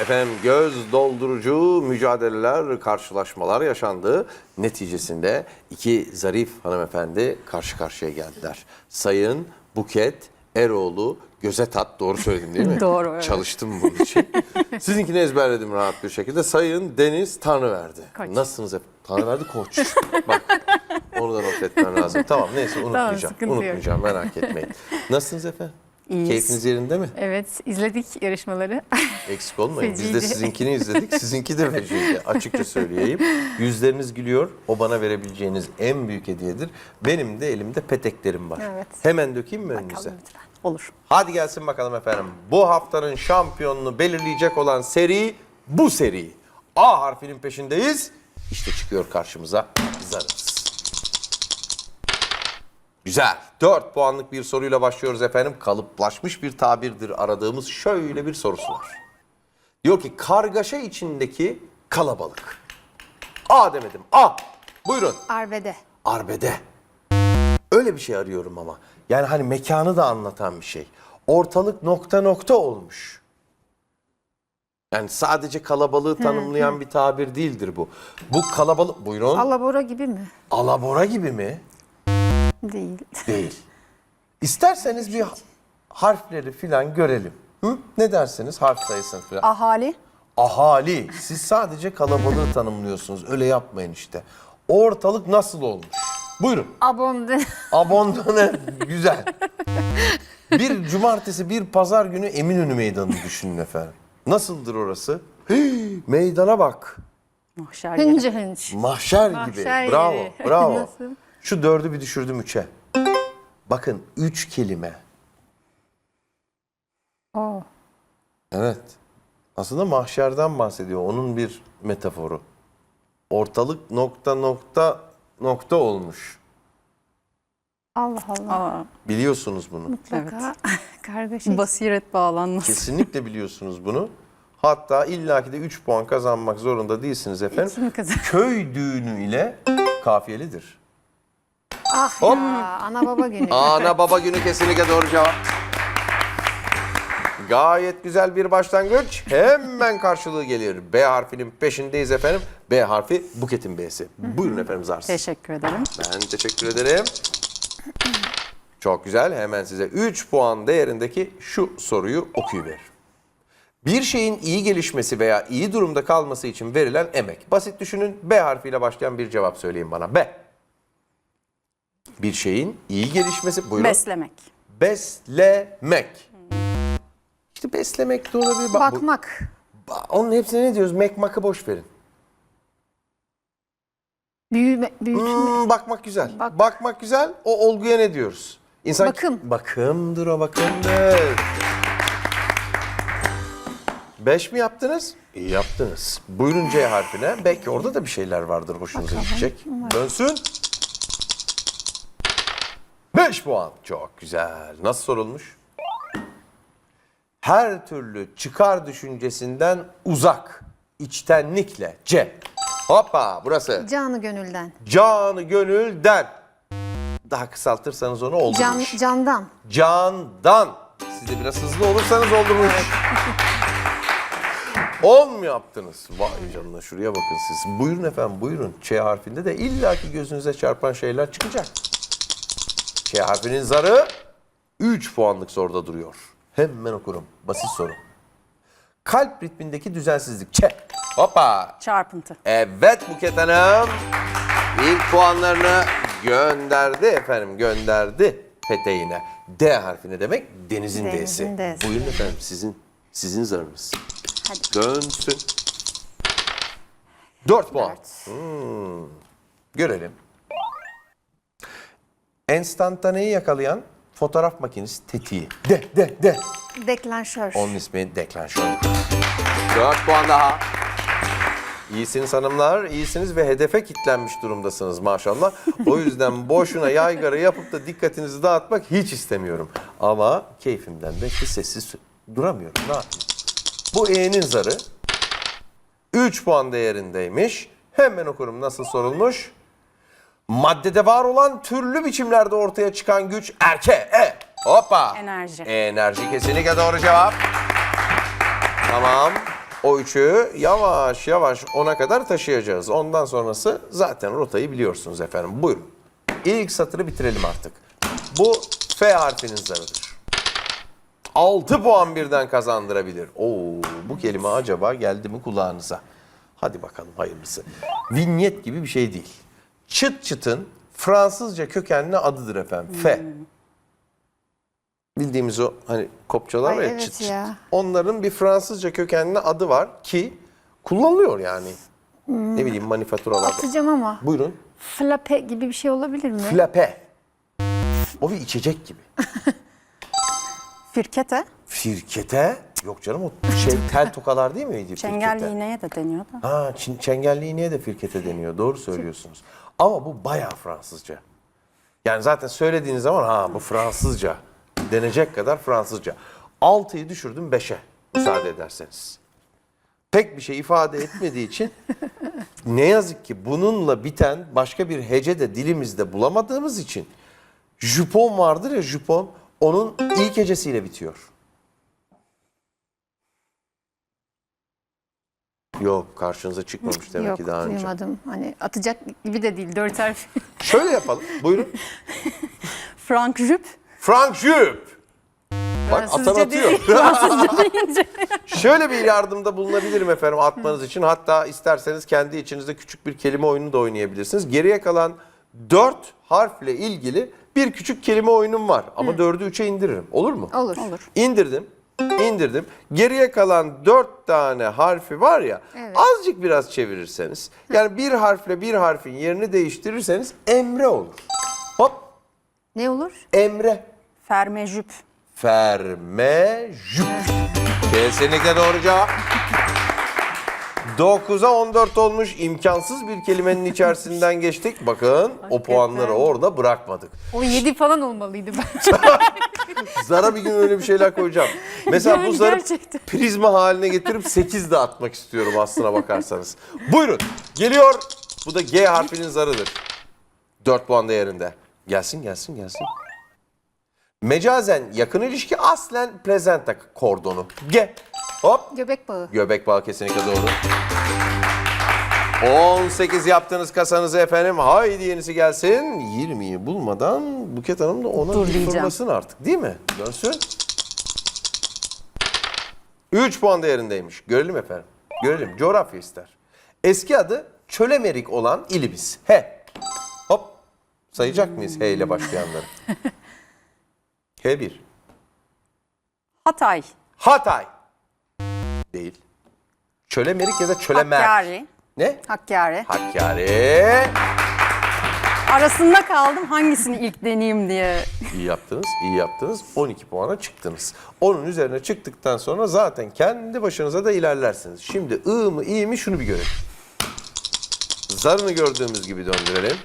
Efendim göz doldurucu mücadeleler, karşılaşmalar yaşandı. Neticesinde iki zarif hanımefendi karşı karşıya geldiler. Sayın Buket Eroğlu göze tat doğru söyledim değil mi? Doğru, evet. Çalıştım bunun için. Sizinkini ezberledim rahat bir şekilde. Sayın Deniz Tanrıverdi. Koç. Nasılsınız hep? Tanrıverdi koç. Bak onu da not etmen lazım. Tamam neyse unutmayacağım. yok. unutmayacağım merak etmeyin. Nasılsınız efendim? İyiyiz. Keyfiniz yerinde mi? Evet, izledik yarışmaları. Eksik olmayın. Biz de sizinkini izledik. Sizinki de feciydi. Açıkça söyleyeyim. Yüzleriniz gülüyor. O bana verebileceğiniz en büyük hediyedir. Benim de elimde peteklerim var. Evet. Hemen dökeyim mi önünüze? Bakalım lütfen. Olur. Hadi gelsin bakalım efendim. Bu haftanın şampiyonunu belirleyecek olan seri bu seri. A harfinin peşindeyiz. İşte çıkıyor karşımıza zarımız. Güzel. 4 puanlık bir soruyla başlıyoruz efendim. Kalıplaşmış bir tabirdir aradığımız şöyle bir sorusu var. Diyor ki kargaşa içindeki kalabalık. A demedim. A. Buyurun. Arbede. Arbede. Öyle bir şey arıyorum ama. Yani hani mekanı da anlatan bir şey. Ortalık nokta nokta olmuş. Yani sadece kalabalığı tanımlayan bir tabir değildir bu. Bu kalabalık... Buyurun. Alabora gibi mi? Alabora gibi mi? Değil. Değil. İsterseniz bir harfleri filan görelim. Hı? Ne dersiniz harf sayısını filan? Ahali. Ahali. Siz sadece kalabalığı tanımlıyorsunuz. Öyle yapmayın işte. Ortalık nasıl olmuş? Buyurun. Abonde. Abandone güzel. Bir cumartesi, bir pazar günü Eminönü Meydanı'nı düşünün efendim. Nasıldır orası? Hii, meydana bak. Mahşer yeri. Hınca hınç. Mahşer, Mahşer gibi. Bravo, yeri. bravo. Nasıl? Şu dördü bir düşürdüm üçe. Bakın üç kelime. Oo. Evet. Aslında mahşerden bahsediyor. Onun bir metaforu. Ortalık nokta nokta nokta olmuş. Allah Allah. Aa, Biliyorsunuz bunu. Mutlaka kargaşa. basiret bağlanması. Kesinlikle biliyorsunuz bunu. Hatta illaki de 3 puan kazanmak zorunda değilsiniz efendim. Kim kazan? Köy düğünü ile kafiyelidir. Ah Hop. ya, ana baba günü. Ana baba günü kesinlikle doğru cevap. Gayet güzel bir başlangıç. Hemen karşılığı gelir. B harfinin peşindeyiz efendim. B harfi Buket'in B'si. Buyurun efendim Zars. Teşekkür ederim. Ben teşekkür ederim. Çok güzel. Hemen size 3 puan değerindeki şu soruyu okuyuver. Bir şeyin iyi gelişmesi veya iyi durumda kalması için verilen emek. Basit düşünün. B harfiyle başlayan bir cevap söyleyin bana. B. Bir şeyin iyi gelişmesi. Buyurun. Beslemek. Beslemek. İşte beslemek de olabilir. Bak, bu- Bakmak. ba- onun hepsine ne diyoruz? Mekmakı boş verin. Büyüme, büyütme. Hmm, bakmak güzel. Bak- Bakmak güzel. O olguya ne diyoruz? İnsan Bakım. Bakımdır o bakımdır. Beş mi yaptınız? İyi yaptınız. Buyurun C harfine. Belki orada da bir şeyler vardır hoşunuza gidecek. Dönsün. Beş puan. Çok güzel. Nasıl sorulmuş? Her türlü çıkar düşüncesinden uzak. içtenlikle. C. Hoppa burası. Canı gönülden. Canı gönülden. Daha kısaltırsanız onu oldu Can, candan. Candan. Siz de biraz hızlı olursanız iş. 10 mu yaptınız? Vay canına şuraya bakın siz. Buyurun efendim buyurun. Ç harfinde de illaki gözünüze çarpan şeyler çıkacak. Ç harfinin zarı 3 puanlık soruda duruyor. Hemen okurum. Basit soru. Kalp ritmindeki düzensizlik. Ç. Hoppa. Çarpıntı. Evet Buket Hanım. İlk puanlarını gönderdi efendim gönderdi peteğine. D harfi ne demek? Denizin, Denizin D'si. D'si. Buyurun efendim sizin sizin zarınız. Hadi. Dönsün. 4 puan. Hmm. Görelim. Enstantaneyi yakalayan fotoğraf makinesi tetiği. De, de, de. Deklanşör. Onun ismi deklanşör. 4 puan daha. İyisiniz hanımlar, iyisiniz ve hedefe kitlenmiş durumdasınız maşallah. O yüzden boşuna yaygara yapıp da dikkatinizi dağıtmak hiç istemiyorum. Ama keyfimden de hiç sessiz duramıyorum. Ne yapayım? Bu E'nin zarı 3 puan değerindeymiş. Hemen okurum nasıl sorulmuş. Maddede var olan türlü biçimlerde ortaya çıkan güç erke. E. Hoppa. Enerji. Enerji kesinlikle doğru cevap. Tamam. O üçü yavaş yavaş ona kadar taşıyacağız. Ondan sonrası zaten rotayı biliyorsunuz efendim. Buyurun. İlk satırı bitirelim artık. Bu F harfinin zarıdır. 6 puan birden kazandırabilir. Oo, bu kelime acaba geldi mi kulağınıza? Hadi bakalım hayırlısı. Vinyet gibi bir şey değil. Çıt çıtın Fransızca kökenli adıdır efendim. F. Bildiğimiz o hani kopçalar Ay var ya evet çıt çıt. ya. Onların bir Fransızca kökenli adı var ki kullanılıyor yani. Ne bileyim manifaturalarda. Atacağım ama. Buyurun. Flape gibi bir şey olabilir mi? Flape. O bir içecek gibi. Firkete. Firkete. Yok canım o şey tel tokalar değil miydi? Çengelli firkete? iğneye de deniyor da. Ha çin, çengelli iğneye de firkete deniyor. Doğru söylüyorsunuz. Ama bu bayağı Fransızca. Yani zaten söylediğiniz zaman ha bu Fransızca denecek kadar Fransızca. 6'yı düşürdüm 5'e müsaade ederseniz. Pek bir şey ifade etmediği için ne yazık ki bununla biten başka bir hece de dilimizde bulamadığımız için jupon vardır ya jupon onun ilk hecesiyle bitiyor. Yok karşınıza çıkmamış demek Yok ki daha önce. duymadım. Hani atacak gibi de değil. Dört harf. Şöyle yapalım. Buyurun. Frank Jup. Frank Jup. Bak atan atıyor. değil. Fransızca deyince. Şöyle bir yardımda bulunabilirim efendim atmanız için. Hatta isterseniz kendi içinizde küçük bir kelime oyunu da oynayabilirsiniz. Geriye kalan dört harfle ilgili bir küçük kelime oyunum var. Ama dördü üçe indiririm. Olur mu? Olur. Olur. İndirdim. İndirdim. Geriye kalan dört tane harfi var ya Evet. azıcık biraz çevirirseniz yani bir harfle bir harfin yerini değiştirirseniz Emre olur. Hop Ne olur? Emre. Ferme Jup. Ferme jüp. Kesinlikle doğru cevap. 9'a 14 olmuş imkansız bir kelimenin içerisinden geçtik. Bakın o puanları orada bırakmadık. O yedi falan olmalıydı bence. Zara bir gün öyle bir şeyler koyacağım. Mesela bu Yani zarı gerçekten. prizma haline getirip 8 de atmak istiyorum aslına bakarsanız. Buyurun geliyor. Bu da G harfinin zarıdır. 4 puan değerinde. Gelsin gelsin gelsin. Mecazen yakın ilişki aslen plezenta kordonu. G. Hop. Göbek bağı. Göbek bağı kesinlikle doğru. 18 yaptınız kasanızı efendim. Haydi yenisi gelsin. 20'yi bulmadan Buket Hanım da ona Dur bir diyeceğim. fırlasın artık değil mi? Dönsün. 3 puan değerindeymiş. Görelim efendim. Görelim. Coğrafya ister. Eski adı Çölemerik olan ilimiz. He. Hop. Sayacak mıyız H ile başlayanları? H1. Hatay. Hatay. Değil. Çölemerik ya da Çölemer. Hakkari. Ne? Hakkari. Hakkari. Arasında kaldım hangisini ilk deneyeyim diye. İyi yaptınız, iyi yaptınız. 12 puana çıktınız. Onun üzerine çıktıktan sonra zaten kendi başınıza da ilerlersiniz. Şimdi I mı iyi mi şunu bir görelim. Zarını gördüğümüz gibi döndürelim.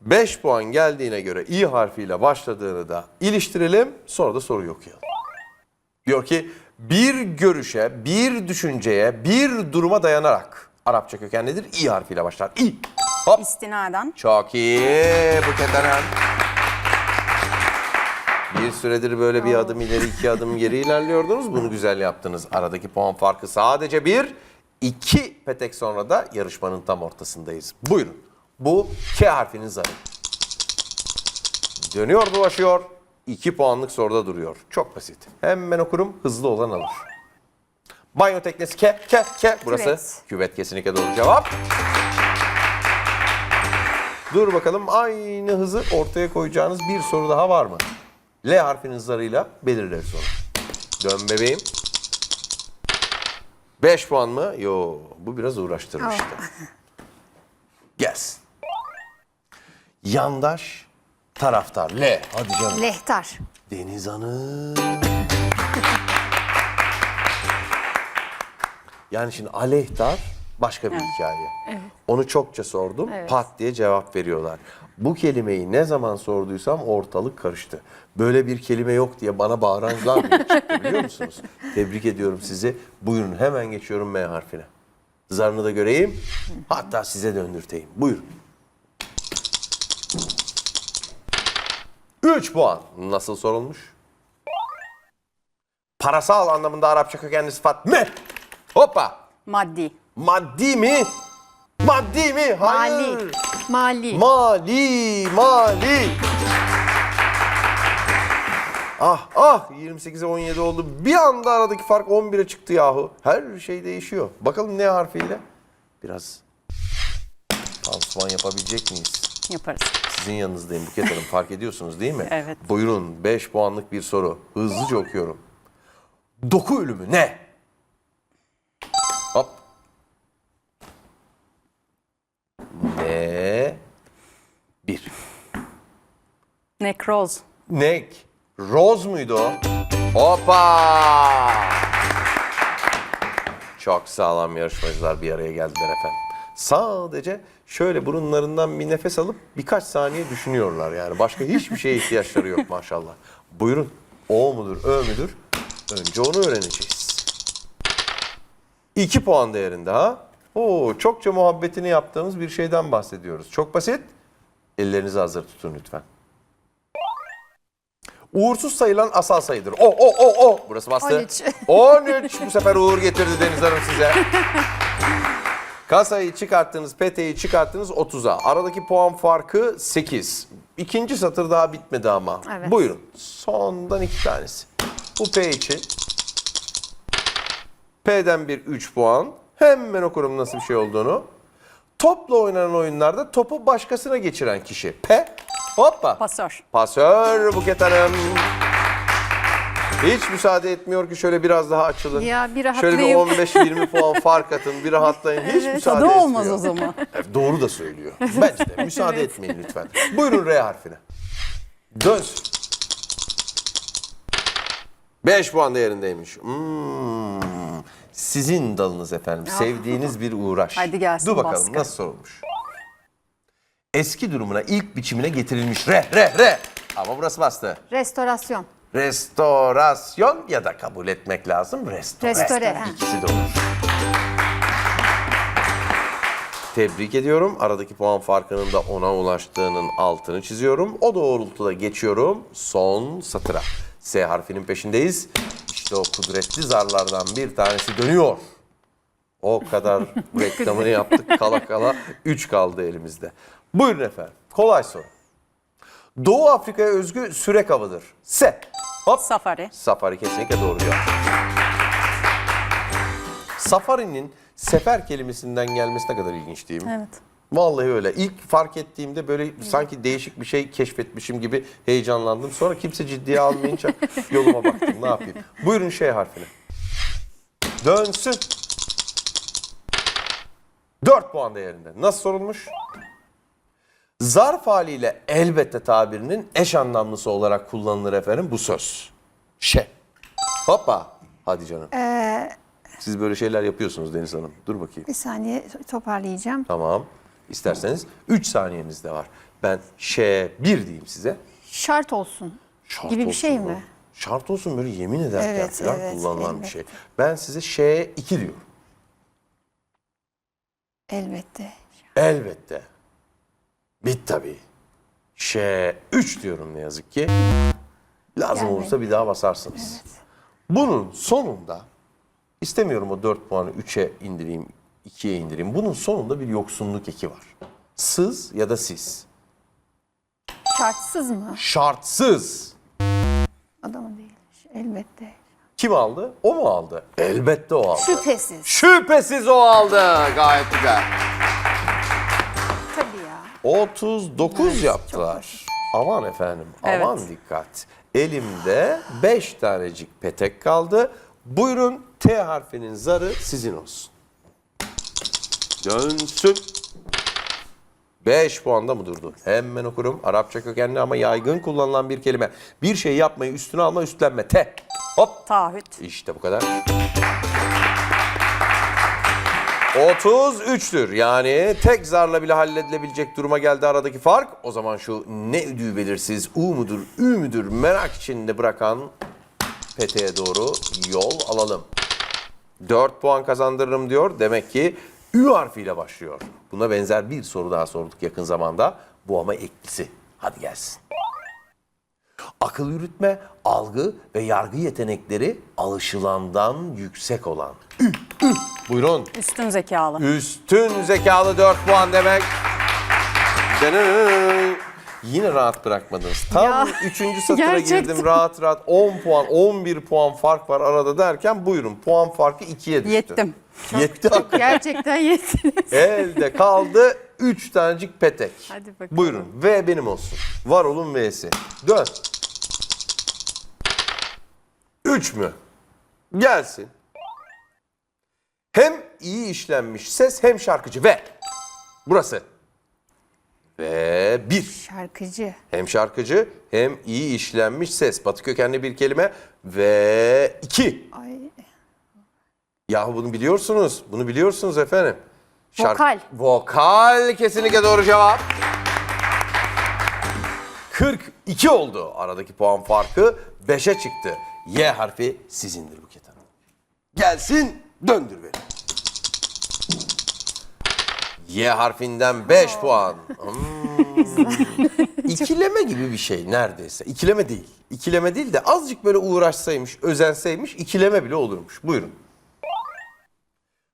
5 puan geldiğine göre i harfiyle başladığını da iliştirelim. Sonra da soruyu okuyalım. Diyor ki bir görüşe, bir düşünceye, bir duruma dayanarak Arapça kökenlidir. i harfiyle başlar. İ. Hop. İstinaden. Çok iyi Buket Hanım. Bir süredir böyle bir adım ileri iki adım geri ilerliyordunuz. Bunu güzel yaptınız. Aradaki puan farkı sadece bir. iki petek sonra da yarışmanın tam ortasındayız. Buyurun. Bu K harfinin zarı. Dönüyor dolaşıyor. 2 puanlık soruda duruyor. Çok basit. Hemen okurum. Hızlı olan alır. Banyo teknesi K, K, K. Burası Küvet. küvet kesinlikle doğru cevap. Dur bakalım aynı hızı ortaya koyacağınız bir soru daha var mı? L harfinin zarıyla belirleriz onu. Dön bebeğim. 5 puan mı? Yo bu biraz uğraştırmıştı. Gelsin. Yandaş taraftar. L. Hadi canım. Lehtar. Deniz Hanım. Yani şimdi aleyhtar başka bir hikaye. Onu çokça sordum. Pat diye cevap veriyorlar. Bu kelimeyi ne zaman sorduysam ortalık karıştı. Böyle bir kelime yok diye bana bağıranlar bile çıktı biliyor musunuz? Tebrik ediyorum sizi. Buyurun hemen geçiyorum M harfine. Zarını da göreyim. Hatta size döndürteyim. Buyurun. 3 puan. Nasıl sorulmuş? Parasal anlamında Arapça kökenli sıfat me. Hoppa. Maddi. Maddi mi? Maddi mi? Hayır. Mali. Mali. Mali, mali. Ah ah 28'e 17 oldu. Bir anda aradaki fark 11'e çıktı yahu. Her şey değişiyor. Bakalım ne harfiyle? Biraz pansuman yapabilecek miyiz? Yaparız. Sizin yanınızdayım Buket Hanım. Fark ediyorsunuz değil mi? Evet. Buyurun 5 puanlık bir soru. Hızlıca okuyorum. Doku ölümü ne? Hop. Ne? Bir. Nekroz. Nek. Roz muydu o? Hoppa! Çok sağlam yarışmacılar bir araya geldiler efendim. Sadece şöyle burunlarından bir nefes alıp birkaç saniye düşünüyorlar yani. Başka hiçbir şeye ihtiyaçları yok maşallah. Buyurun. O mudur, Ö müdür? Önce onu öğreneceğiz. 2 puan değerinde ha. Oo, çokça muhabbetini yaptığımız bir şeyden bahsediyoruz. Çok basit. Ellerinizi hazır tutun lütfen. Uğursuz sayılan asal sayıdır. O, o, o, o. Burası bastı. 13. 13. Bu sefer uğur getirdi Deniz Hanım size. Kasayı çıkarttınız, peteği çıkarttınız 30'a. Aradaki puan farkı 8. İkinci satır daha bitmedi ama. Evet. Buyurun. Sondan iki tanesi. Bu P için. P'den bir 3 puan. Hemen okurum nasıl bir şey olduğunu. Topla oynanan oyunlarda topu başkasına geçiren kişi. P. Hoppa. Pasör. Pasör Buket Hanım. Hiç müsaade etmiyor ki şöyle biraz daha açılın. Ya bir Şöyle bir rahatlayayım. 15-20 puan fark atın, bir rahatlayın. Hiç müsaade Tadı etmiyor. olmaz o zaman. Evet, Doğru da söylüyor. Bence de müsaade etmeyin lütfen. Buyurun R harfine. Dönsün. 5 puan değerindeymiş. Hmm. Sizin dalınız efendim. Sevdiğiniz bir uğraş. Haydi gelsin Dur bakalım baskı. nasıl sorulmuş. Eski durumuna ilk biçimine getirilmiş. Re, re, re. Ama burası bastı. Restorasyon. Restorasyon ya da kabul etmek lazım. Restore. Restore. İkisi de olur. Tebrik ediyorum. Aradaki puan farkının da ona ulaştığının altını çiziyorum. O doğrultuda geçiyorum son satıra. S harfinin peşindeyiz. İşte o kudretli zarlardan bir tanesi dönüyor. O kadar reklamını yaptık kala kala 3 kaldı elimizde. Buyurun efendim. Kolay soru. Doğu Afrika'ya özgü sürek avıdır. S. Hop. Safari. Safari kesinlikle doğru cevap. Safari'nin sefer kelimesinden gelmesi ne kadar ilginç değil mi? Evet. Vallahi öyle. İlk fark ettiğimde böyle sanki değişik bir şey keşfetmişim gibi heyecanlandım. Sonra kimse ciddiye almayınca yoluma baktım. Ne yapayım? Buyurun şey harfini. Dönsün. 4 puan değerinde. Nasıl sorulmuş? Zarf haliyle elbette tabirinin eş anlamlısı olarak kullanılır efendim bu söz. Şe. Hoppa. Hadi canım. Siz böyle şeyler yapıyorsunuz Deniz Hanım. Dur bakayım. Bir saniye toparlayacağım. Tamam. İsterseniz 3 saniyeniz de var. Ben şe 1 diyeyim size. Şart olsun. Şart Gibi bir olsun şey bu. mi? Şart olsun böyle yemin ederken Evet, falan evet, kullanılan bir elbette. şey. Ben size şe 2 diyorum. Elbette. Elbette. Bit tabii. Şe 3 diyorum ne yazık ki. Lazım Yani- olursa bir daha basarsınız. Bunun sonunda istemiyorum o 4 puanı 3'e indireyim, 2'ye indireyim. Bunun sonunda bir yoksunluk eki var. Sız ya da siz. Şartsız mı? Şartsız. Adamı değil. Elbette. Kim aldı? O mu aldı? Elbette o aldı. Şüphesiz. Şüphesiz o aldı. Gayet güzel. Tabii ya. 39 Evet, yaptılar. Aman efendim, Evet. aman dikkat. Elimde 5 tanecik petek kaldı. Buyurun T harfinin zarı sizin olsun. Dönsün. 5 puanda mı durdu? Hemen okurum. Arapça kökenli ama yaygın kullanılan bir kelime. Bir şey yapmayı üstüne alma, üstlenme. T. Hop. Taahhüt. İşte bu kadar. 33'tür. Yani tek zarla bile halledilebilecek duruma geldi aradaki fark. O zaman şu ne üdüğü belirsiz U mudur, Ü müdür merak içinde bırakan peteğe doğru yol alalım. 4 puan kazandırırım diyor. Demek ki Ü harfiyle başlıyor. Buna benzer bir soru daha sorduk yakın zamanda. Bu ama eklisi. Hadi gelsin. Akıl yürütme, algı ve yargı yetenekleri alışılandan yüksek olan. Buyurun. Üstün zekalı. Üstün zekalı 4 puan demek. Dınırırır. Yine rahat bırakmadınız. Tam Ya, 3. satıra gerçekten. girdim rahat rahat 10 puan 11 puan fark var arada derken buyurun puan farkı 2'ye düştü. Yettim. Yetti hakikaten. Gerçekten yettiniz. Elde kaldı 3 tanecik petek. Hadi bakalım. Buyurun V benim olsun. Var olun V'si. Dön. 3 mü? Gelsin. Hem iyi işlenmiş ses hem şarkıcı. V. Burası. Ve bir. Şarkıcı. Hem şarkıcı hem iyi işlenmiş ses. Batı kökenli bir kelime. Ve iki. Ay. Yahu bunu biliyorsunuz. Bunu biliyorsunuz efendim. Vokal. Vokal kesinlikle doğru cevap. 42 oldu. Aradaki puan farkı 5'e çıktı. Y harfi sizindir Buket Hanım. Gelsin döndür beni. Y harfinden 5 puan. Hmm. İkileme gibi bir şey neredeyse. İkileme değil. İkileme değil de azıcık böyle uğraşsaymış, özenseymiş ikileme bile olurmuş. Buyurun.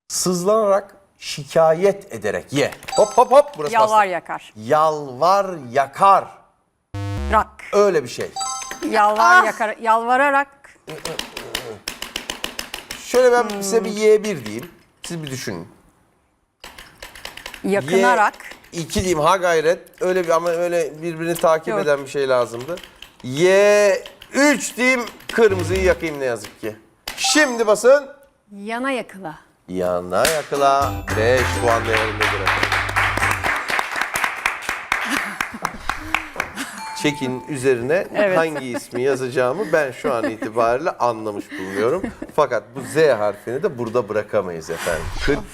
Sızlanarak, şikayet ederek ye. Hop hop hop. Burası Yalvar bastı. yakar. Yalvar yakar. Rak. Öyle bir şey. Yalvar yakar. Yalvararak. Şöyle ben size bir Y1 diyeyim. Siz bir düşünün. Yakınarak. Y2 diyeyim ha gayret. Öyle bir ama öyle birbirini takip Yok. eden bir şey lazımdı. Y3 diyeyim. Kırmızıyı yakayım ne yazık ki. Şimdi basın. Yana yakıla. Yana yakıla 5 puan değerindedir efendim. Çekin üzerine Evet. hangi ismi yazacağımı ben şu an itibariyle anlamış bulunuyorum. Fakat bu Z harfini de burada bırakamayız efendim.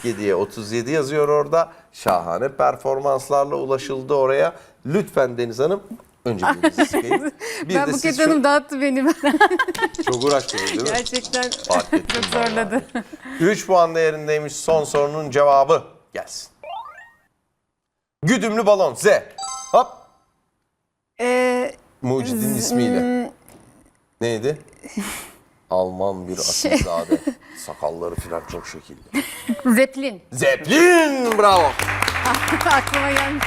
47'ye 37 yazıyor orada. Şahane performanslarla ulaşıldı oraya. Lütfen Deniz Hanım önce birinizi. Bir ben de Buket siz şu- Hanım dağıttı beni. çok uğraştınız değil mi? Gerçekten Fark ettim çok zorladı. 3 puan değerindeymiş son sorunun cevabı. Gelsin. Güdümlü balon Z. Ee, Mucidin ismiyle. Neydi? Alman bir asilzade. Sakalları falan çok şekilli. Zeppelin. Zeppelin bravo. Aklıma gelmiş.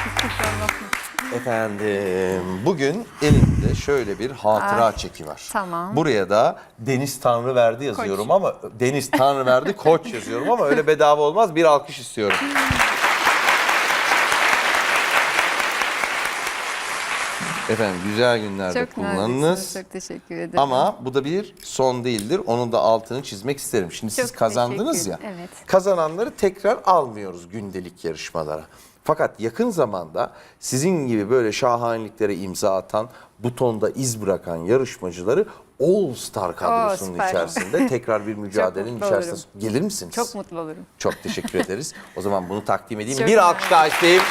Efendim bugün elimde şöyle bir hatıra çeki var. tamam. Buraya da Deniz Tanrıverdi yazıyorum ama Deniz Tanrıverdi Koç yazıyorum ama öyle bedava olmaz. Bir alkış istiyorum. Efendim güzel günlerde Çok kullanınız. Çok teşekkür ederim. Ama bu da bir son değildir. Onun da altını çizmek isterim. Şimdi siz Çok kazandınız ya. evet. Kazananları tekrar almıyoruz gündelik yarışmalara. Fakat yakın zamanda sizin gibi böyle şahaneliklere imza atan, butonda iz bırakan yarışmacıları All Star kadrosunun süper. içerisinde tekrar bir mücadelenin içerisinde olurum. gelir misiniz? Çok mutlu olurum. Çok teşekkür ederiz. O zaman bunu takdim edeyim. Çok bir alkış daha isteyeyim.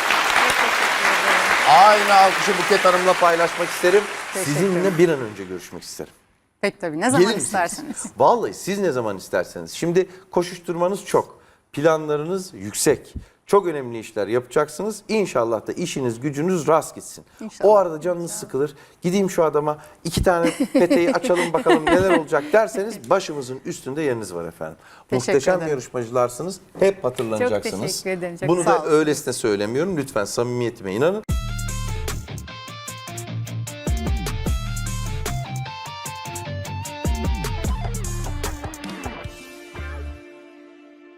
Aynı alkışı Buket Hanım'la paylaşmak isterim. Teşekkür Sizinle bir an önce görüşmek isterim. Peki tabii. Ne Gelir zaman misiniz? isterseniz. Vallahi siz ne zaman isterseniz. Şimdi koşuşturmanız çok. Planlarınız yüksek. Çok önemli işler yapacaksınız. İnşallah da işiniz gücünüz rast gitsin. İnşallah. O arada canınız sıkılır. Gideyim şu adama iki tane peteği açalım bakalım neler olacak derseniz başımızın üstünde yeriniz var efendim. Teşekkür Muhteşem ederim. yarışmacılarsınız. Hep hatırlanacaksınız. Çok teşekkür ederim, çok Bunu sağ da olun. öylesine söylemiyorum. Lütfen samimiyetime inanın.